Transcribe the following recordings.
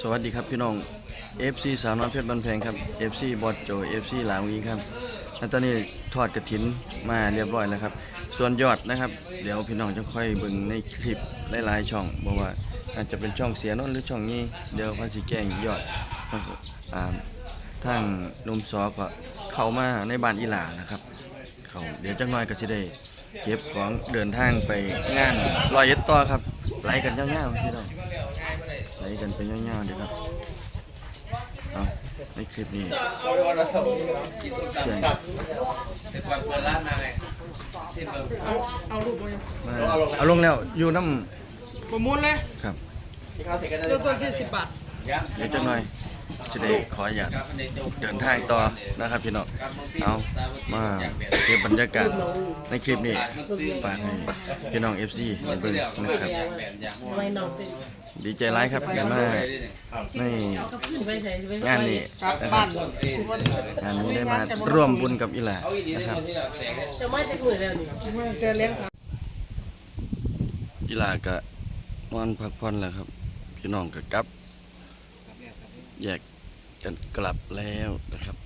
สวัสดีครับพี่น้อง FC สาวน้อยเพชรบันแพงครับ FC บอสโจ FC หลาวีครับและตอนนี้ทอดกระถินมาเรียบร้อยแล้วครับ ส่วนยอดนะครับ เดี๋ยวพี่น้องจะค่อยเบิ่งในคลิปหลายๆช่องบอกว่าอาจจะเป็นช่องเสียโนนหรือช่องนี้ เดี๋ยวเขาสิแจ้งยอดอ่าทางหนมซอก็เข้ามาในบ้านอีหลานะครับเขาเดี๋ยวจักหน่อยก็สิได้เก็บของเดินทางไปงานลอยเอ็ดต่อครับไล่กันยาวๆพี่น้อง กันเป็นยาวๆเดี๋ยวครับเอาในคลิปนี้เพื่อนแต่ก่อนเปิดร้านมาไงที่เปิดเอารูปมามาเอาลงแล้วอยู่น้ประมูลเลยำครับที่เขาเสร็จกันเริ่มต้นที่สิบบาทยังเดี๋ยวจักหน่อย จะได้ขออยากครับมันได้จบเดินทางต่อนะครับพี่น้องเอามาเก็บบรรยากาศในคลิปนี้ฝากให้พี่น้อง FC ได้เบิ่งนะครับดีใจร้ายครับกันมาก็ขึ้นงานนี้กลับนะคบ้ารับนงานนี้ได้มาร่วมบุญกับอีหลาเอานะครับคนที่เราแตกจะไม่จะมือแล้วนี่ลาก็นอนพักผ่อนแล้วครับ พี่น้องก็กลับแยก กันกลับแล้วนะครับ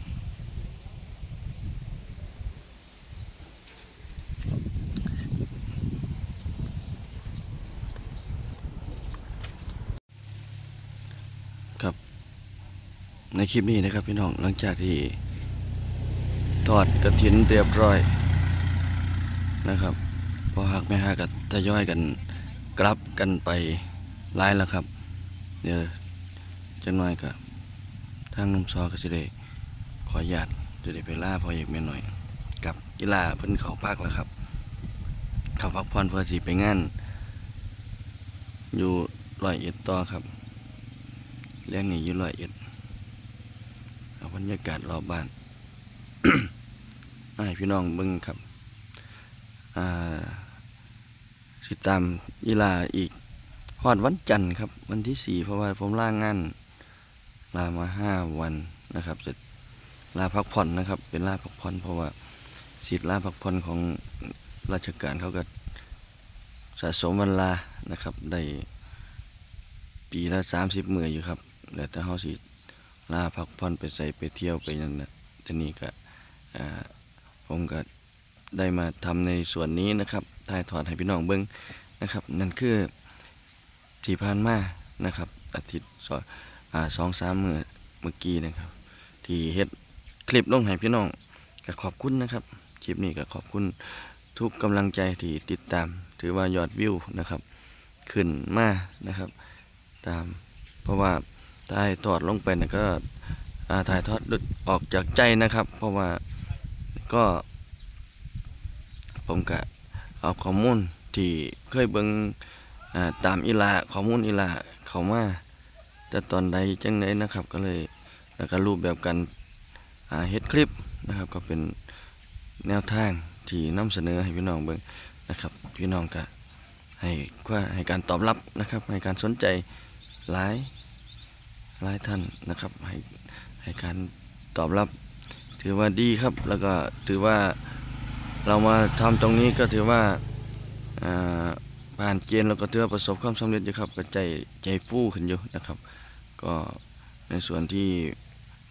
ครับ ในคลิปนี้นะครับพี่น้องหลังจากที่ทอดกระถินเรียบร้อยนะครับพอหักไม่หักก็ทยอยกันกลับกันไปไล่แล้วครับ เดี๋ยวจังหน่อยก็ ทางนมซอก็จะได้ขออนุญาตจะได้ไปล่าพ่อเอกแม่หน่อย กับกีฬาเพิ่นเขาพักแล้วครับ เขาพักผ่อนเพื่อสิไปงานอยู่ร้อยเอ็ดต่อครับเรื่องนี้อยู่ร้อยเอ็ดเอาบรรยากาศรอบบ้านให้พี่น้องเบิ่งครับอ่าสิตามยีลาอีกฮอดวันจันทร์ครับ วันที่สี่เพราะว่าผมล่างาน ลามาห้าวันนะครับ จะลาพักผ่อนนะครับ เป็นลาพักผ่อนเพราะว่าสิทธิ์ลาพักผ่อนของราชการเขาก็สะสมวันลานะครับ ได้ปีละสามสิบหมื่ออยู่ครับแล้วแต่เขาสิลาพักผ่อนไปใส่ไปเที่ยวไปนั่นนะทีนี้ก็ผมก็ได้มาทำในส่วนนี้นะครับถ่ายทอดให้พี่น้องเบิ้งนะครับ นั่นคือที่ผ่านมานะครับ อาทิตย์สอ สองสามมือเมื่อกี้นะครับ ที่เฮ็ดคลิปลงให้พี่น้องก็ขอบคุณนะครับ คลิปนี้ก็ขอบคุณทุกกำลังใจที่ติดตาม ถือว่ายอดวิวนะครับ ขึ้นมานะครับ ตามเพราะว่าถ่ายทอดลงไปนะก็ถ่ายทอดออกจากใจนะครับ เพราะว่าก็ ผมก็เอาข้อมูลที่เคยเบิ่งอ่าตามอีลาข้อมูลอีลาเขามา แต่ตอนใดจังไดนนะครับ ก็เลยแล้วก็รูปแบบการเฮ็ดคลิปนะครับ ก็เป็นแนวทางที่นำเสนอให้พี่น้องเบิ่งนะครับ พี่น้องก็ให้ว่าให้การตอบรับนะครับ ให้การสนใจหลายหลายท่านนะครับ ให้ให้การตอบรับ ถือว่าดีครับ แล้วก็ถือว่าเรามาทำตรงนี้ก็ถือว่าอ่า ผ่านเกณฑ์แล้วก็ถือประสบความสำเร็จอยู่ครับก็ใจใจฟูขึ้นอยู่นะครับ ก็ในส่วนที่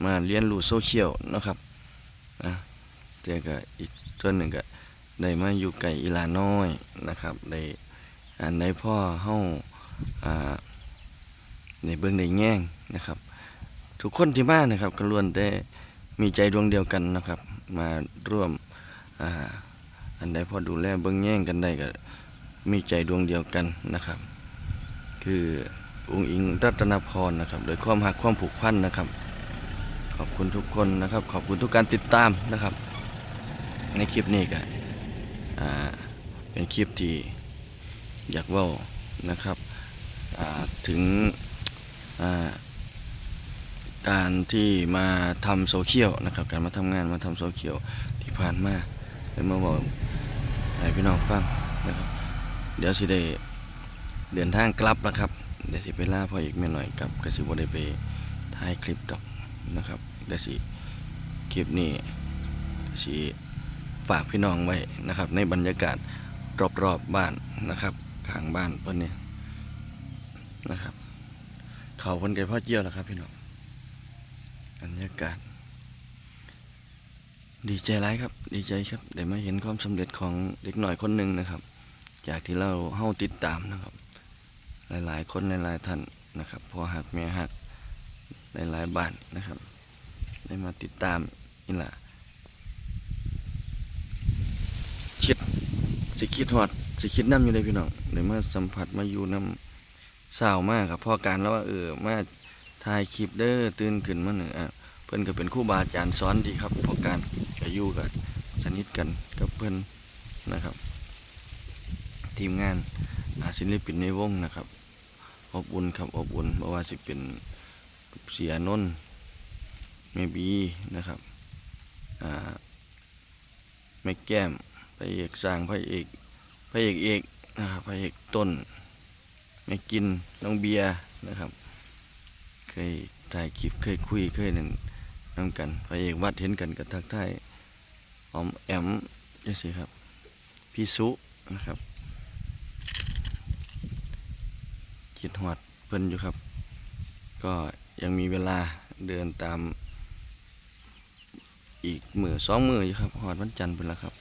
มาเรียนรู้โซเชียลนะครับนะแต่ก็อีกส่วนหนึ่งก็ได้มาอยู่ไก่อีลาน้อยนะครับได้อ่านได้พ่อเฮาอ่าในเบื้องในแง่งนะครับ ทุกคนที่มานะครับก็ล้วนแต่มีใจดวงเดียวกันนะครับ มาร่วมอ่าอันใดพอดูแลเบิ่งแย่งกันได้ก็ มีใจดวงเดียวกันนะครับ คือองค์อิงรัตนพรนะครับโดยความหักความผูกพันนะครับ ขอบคุณทุกคนนะครับ ขอบคุณทุกการติดตามนะครับ ในคลิปนี้ก็เป็นคลิปที่อยากว่านะครับถึงการที่มาทำโซเชียลนะครับ การมาทำงานมาทำโซเชียลที่ผ่านมาเดี๋ยวมาบอกให้พี่น้องฟังนะครับ เดี๋ยวสิได้เดินทางกลับแล้วครับ เดี๋ยวสิไปล่าพ่ออีกไม่หน่อยกับกสิบได้ไปถ่ายคลิปดอกนะครับ เดี๋ยวสิคลิปนี้สิฝากพี่น้องไว้นะครับ ในบรรยากาศรอบๆบบ้านนะครับข้างบ้านเพิ่นเนี่ยนะครับ เขเขาคนไก่พ่อเจียวแล้วครับพี่น้องบรรยากาศ ดีใจร้ายครับ ดีใจครับได้มาเห็นความสำเร็จของเด็กหน่อยคนหนึ่งนะครับ จากที่เราเฮาติดตามนะครับ หลายๆ คนหลายๆท่านนะครับพอหักแม่หักหลายๆบ้านนะครับ ได้มาติดตามนี่แหละคิดสิคิดฮอดสิคิดน้ำอยู่เลยพี่น้องได้มาสัมผัสมาอยู่น้ำเศร้ามากครับพ่อการแล้วว่าเออมาถ่ายคลิปเด้อตื่นขึ้นมาหนึ่งอะเพิ่นก็เป็นคู่บาอาจารย์สอนดีครับพ่อการก็อยู่กับสนิทกันกับเพิ่นนะครับ ทีมงานอาศิลปินในวงนะครับอบอุ่นครับอบอุ่นเพราะว่าสิเป็นเสียนนท์แม่บีนะครับแม่แก้มพระเอกสร้างพระเอกพระเอกเอกนะครับพระเอกต้นแม่กินน้องเบียร์นะครับ เคยถ่ายคลิปเคยคุยเคยนั่นนำกันพระเอกวัดเห็นกันกับทักทายหอมแอมยังสิครับพี่สุนะครับ คิดหอดเพิ่นอยู่ครับ ก็ยังมีเวลาเดินตาม อีกมือสองมืออยู่ครับหอดวันจันทร์เพิ่นละครับ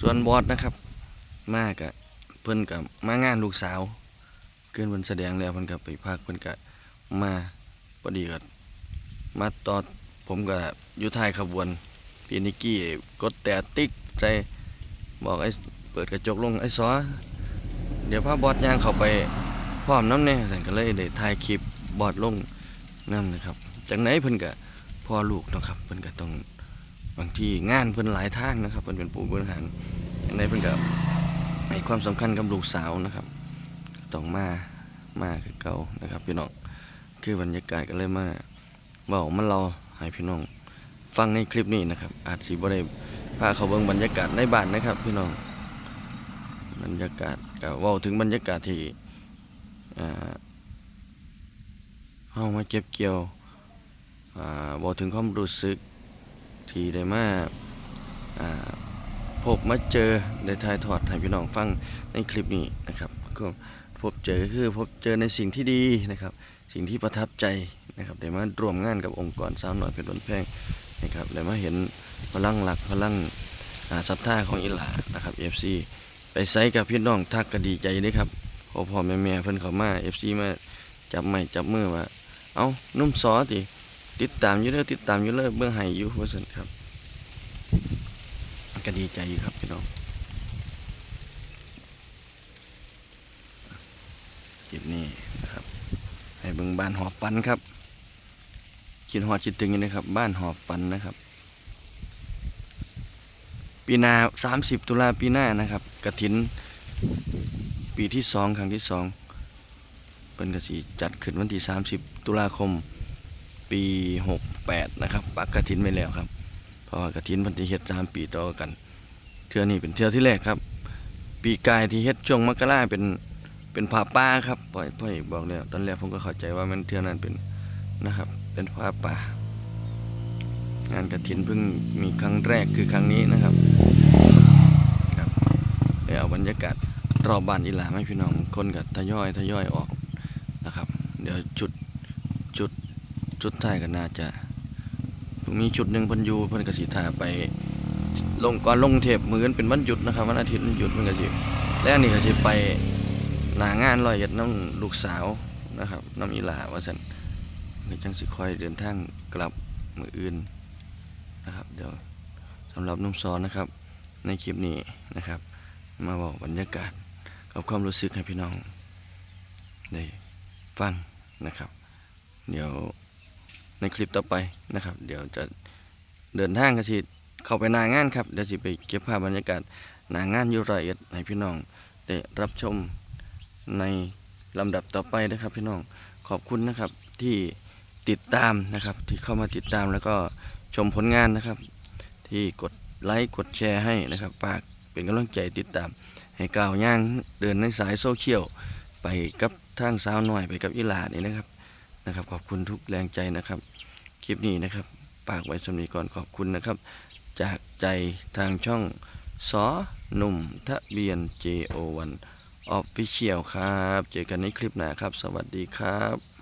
ส่วนบอสนะครับ มากะเพิ่นกับมางานลูกสาวเกินวันแสดงแล้วเพิ่นกับไปพักเพิ่นกะมาพอดีกับมาตอดผมกับยู่ท้ายขบวนพี่นิกกี้กดแต่ติ๊กใจบอกไอ้เปิดกระจกลงไอ้ซอเดี๋ยวพาบอสย่างเข้าไป พร้อมน้ำเนี่ยสันก็เลยได้ถ่ายคลิปบอสลงนั่นนะครับ จากไหนเพิ่นก็พ่อลูกนะครับเพิ่นก็ต้องบางทีงานเพิ่นหลายทางนะครับเพิ่นเป็นผู้บริหารจากไหนเพิ่นก็ให้ความสำคัญกับลูกสาวนะครับต้องมามาคือเก่านะครับ พี่น้องคือบรรยากาศก็เลยมาเว้ามันเราให้พี่น้องฟังในคลิปนี้นะครับ อาจสิบ่ได้พาเขาเบิ่งบรรยากาศในบ้านนะครับ พี่น้องบรรยากาศก็ว้าถึงบรรยากาศที่ เฮามาเก็บเกี่ยวบอ่าเว้าถึงความรู้สึก ที่ได้มาพบมาเจอได้ถ่ายทอดให้พี่น้องฟังในคลิปนี้นะครับก็พบเจอก็คือพบเจอในสิ่งที่ดีนะครับ สิ่งที่ประทับใจนะครับได้มาร่วมงานกับองค์กรสาวน้อยเพชรบ้นแพงนะครับได้มาเห็นพลังหลักพลังศรัทธาของอิหลานะครับ FC ไปไซกับพี่น้องทักก็ดีใจเด้ครับ พอพ่อแม่แม่เพิ่นเข้ามาเอฟซีมาจับไม้จับมือว่าเอานุ่มซอติติดตามอยู่เด้อติดตามอยู่เลยเบื้องไห้อยู่ว่าซั่นครับก็ดีใจครับพี่น้องคลิปนี้นะครับ ให้เบิ่งบ้านหอบปันครับคิดฮอดคิดถึงอยู่นะครับ บ้านหอบปันนะครับปีหนา30ตุลาปีหน้านะครับกระถิน ปีที่สองครั้งที่สองเป็นกสีจัดขึ้นวันที่ 30 ตุลาคมปี 68 นะครับปักกระถินไปแล้วครับ เพราะว่ากระถินเพันธิเฮ็ด3ปีต่อกัน เทื่อนี้เป็นเทื่อที่แรกครับ ปีกายที่เฮ็ดช่วงมกราเป็นเป็นผาป่าครับปล่อยพ่อเอกบอกแล้วตอนแรกผมก็เข้าใจว่ามันเทื่อนั้นเป็นนะครับ เป็นผาป่างานกระถินเพิ่งมีครั้งแรกคือครั้งนี้นะครับครับไปเอาบรรยากาศ รอบบ้านอีหลาให้พี่น้องคนกับทยอยทยอยออกนะครับ เดี๋ยวจุดจุดจุดท้ายก็น่าจะมีจุดหนึ่งพันยูพิ่นกสิทาไป ลงก่อนลงเทปมือนเป็นวันหยุดนะครับวันอาทิตย์วันหยุดพิ่นกสิแล้วนี่ก็สิไปหนางานลอยเอ็ดน้ำลูกสาวนะครับน้ำอีหลาว่าสันก็จังสิคอยเดินทางกลับมืออื่นนะครับเดี๋ยวสำหรับนุ่มซ้อนนะครับ ในคลิปนี้นะครับ มาบอกบรรยากาศ กับความรู้สึกให้พี่น้อง ได้ฟังนะครับ เดี๋ยวในคลิปต่อไปนะครับ เดี๋ยวจะเดินทางกันสิเข้าไปนางานครับเดี๋ยวสิไปเก็บภาพบรรยากาศนางานอยู่รายละเอียดให้พี่น้องได้รับชมในลำดับต่อไปนะครับพี่น้องขอบคุณนะครับที่ติดตามนะครับที่เข้ามาติดตามแล้วก็ชมผลงานนะครับ ที่กดไลค์กดแชร์ให้นะครับฝากเป็นกำลังใจติดตาม ให้ก้าวย่างเดินในสายโซเชียลไปกับทางสาวหน่อยไปกับอีหลานี่นะครับนะครับ ขอบคุณทุกแรงใจนะครับ คลิปนี้นะครับฝากไว้สำนีก่อนขอบคุณนะครับ จากใจทางช่องสอหนุ่มทะเบียน JO1 Official ครับ เจอกันในคลิปหน้าครับ สวัสดีครับ